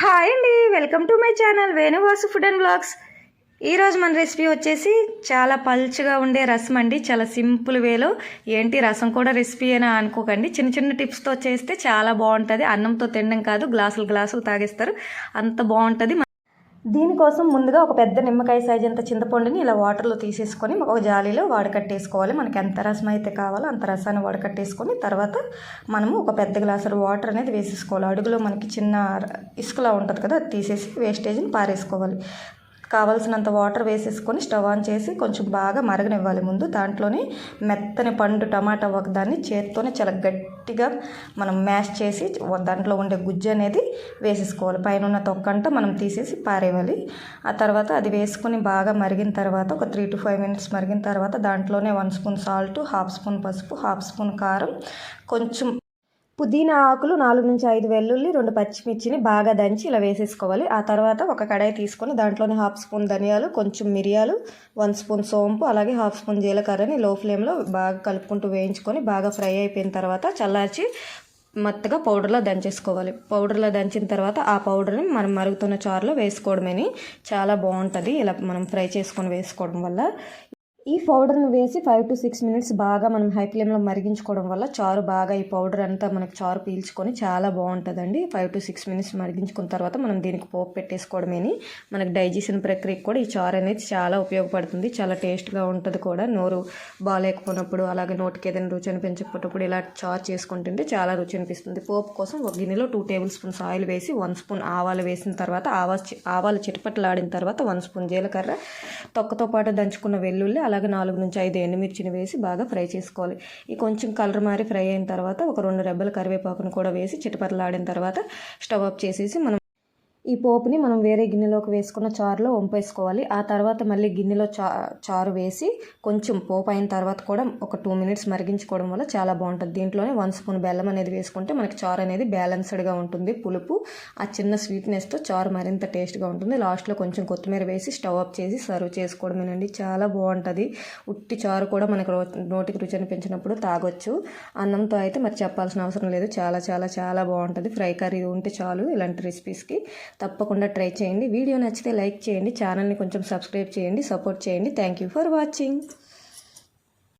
Hi అండి welcome to my channel Venuvasu food and blogs. ఈరోజు మన రెసిపీ వచ్చేసి చాలా పల్చగా ఉండే రసం అండి చాలా సింపుల్ వేలో. ఏంటి రసం కూడా రెసిపీ అని అనుకోకండి. చిన్న చిన్న టిప్స్తో చేస్తే చాలా బాగుంటుంది. అన్నంతో తినడం కాదు గ్లాసులు గ్లాసులు తాగేస్తారు. అంత బాగుంటుంది. దీనికోసం ముందుగా ఒక పెద్ద నిమ్మకాయ సైజ్ అంత చింతపండుని ఇలా వాటర్లో తీసేసుకొని ఒక జాలీలో వడకట్టేసుకోవాలి మనకి ఎంత రసం అయితే కావాలో అంత రసాన్ని వడకట్టేసుకొని తర్వాత మనము ఒక పెద్ద గ్లాసు వాటర్ అనేది వేసేసుకోవాలి. అడుగులో మనకి చిన్న ఇసుకలా ఉంటుంది కదా అది తీసేసి వేస్టేజ్ని పారేసుకోవాలి. కావాల్సినంత వాటర్ వేసేసుకొని స్టవ్ ఆన్ చేసి కొంచెం బాగా మరగనివ్వాలి. ముందు దాంట్లోనే మెత్తని పండు టమాటా ఒక దాన్ని చేత్తోనే చాలా గట్టిగా మనం మ్యాష్ చేసి దాంట్లో ఉండే గుజ్జు అనేది వేసేసుకోవాలి. పైన ఉన్న తొక్కంట మనం తీసేసి పారేయాలి. ఆ తర్వాత అది వేసుకొని బాగా మరిగిన తర్వాత ఒక త్రీ టు ఫైవ్ మినిట్స్ మరిగిన తర్వాత దాంట్లోనే one spoon salt half spoon పసుపు హాఫ్ స్పూన్ కారం కొంచెం పుదీనా ఆకులు నాలుగు నుంచి ఐదు వెల్లుల్లి రెండు పచ్చిమిర్చిని బాగా దంచి ఇలా వేసేసుకోవాలి. ఆ తర్వాత ఒక కడాయి తీసుకొని దాంట్లోనే హాఫ్ స్పూన్ ధనియాలు కొంచెం మిరియాలు వన్ స్పూన్ సోంపు అలాగే హాఫ్ స్పూన్ జీలకర్రని లో ఫ్లేమ్లో బాగా కలుపుకుంటూ వేయించుకొని బాగా ఫ్రై అయిపోయిన తర్వాత చల్లార్చి మెత్తగా పౌడర్లో దంచేసుకోవాలి. పౌడర్లో దంచిన తర్వాత ఆ పౌడర్ని మనం మరుగుతున్న చారులో వేసుకోవడమేని చాలా బాగుంటుంది. ఇలా మనం ఫ్రై చేసుకొని వేసుకోవడం వల్ల ఈ పౌడర్ను వేసి ఫైవ్ టు సిక్స్ మినిట్స్ బాగా మనం హై ఫ్లేమ్లో మరిగించుకోవడం వల్ల చారు బాగా ఈ పౌడర్ అంతా మనకు చారు పీల్చుకొని చాలా బాగుంటుందండి. ఫైవ్ టు సిక్స్ మినిట్స్ మరిగించుకున్న తర్వాత మనం దీనికి పోపు పెట్టేసుకోవడమేని. మనకి డైజెషన్ ప్రక్రియకు కూడా ఈ చారు అనేది చాలా ఉపయోగపడుతుంది. చాలా టేస్ట్గా ఉంటుంది కూడా. నోరు బాగాలేకపోయినప్పుడు అలాగే నోటికి ఏదైనా రుచి అనిపించకపోయినప్పుడు ఇలా చారు చేసుకుంటుంటే చాలా రుచి అనిపిస్తుంది. పోపు కోసం ఒక గిన్నెలో టూ టేబుల్ స్పూన్స్ ఆయిల్ వేసి వన్ స్పూన్ ఆవాలు వేసిన తర్వాత ఆవా ఆవాలు చిటపట్లాడిన తర్వాత వన్ స్పూన్ జీలకర్ర తొక్కతో పాటు దంచుకున్న వెల్లుల్లి అలా అలాగే నాలుగు నుంచి ఐదు ఎండుమిర్చిని వేసి బాగా ఫ్రై చేసుకోవాలి. ఈ కొంచెం కలర్ మారి ఫ్రై అయిన తర్వాత ఒక రెండు రెబ్బల కరివేపాకును కూడా వేసి చిటపటలాడిన తర్వాత స్టవ్ ఆఫ్ చేసేసి మనం ఈ పోపుని మనం వేరే గిన్నెలోకి వేసుకున్న చారులో వంపేసుకోవాలి. ఆ తర్వాత మళ్ళీ గిన్నెలో చా చారు వేసి కొంచెం పోపు అయిన తర్వాత కూడా ఒక టూ మినిట్స్ మరిగించుకోవడం వల్ల చాలా బాగుంటుంది. దీంట్లోనే వన్ స్పూన్ బెల్లం అనేది వేసుకుంటే మనకి చారు అనేది బ్యాలెన్స్డ్గా ఉంటుంది. పులుపు ఆ చిన్న స్వీట్నెస్తో చారు మరింత టేస్ట్గా ఉంటుంది. లాస్ట్లో కొంచెం కొత్తిమీర వేసి స్టవ్ ఆఫ్ చేసి సర్వ్ చేసుకోవడమేనండి. చాలా బాగుంటుంది. ఉట్టి చారు కూడా మనకు నోటికి రుచి అనిపించినప్పుడు తాగొచ్చు. అన్నంతో అయితే మరి చెప్పాల్సిన అవసరం లేదు. చాలా చాలా చాలా బాగుంటుంది. ఫ్రై కర్రీ ఉంటే చాలు ఇలాంటి రెసిపీస్కి తప్పకుండా ట్రై చేయండి. వీడియో నచ్చితే లైక్ చేయండి ఛానల్ని కొంచెం సబ్స్క్రైబ్ చేయండి సపోర్ట్ చేయండి. Thank you for watching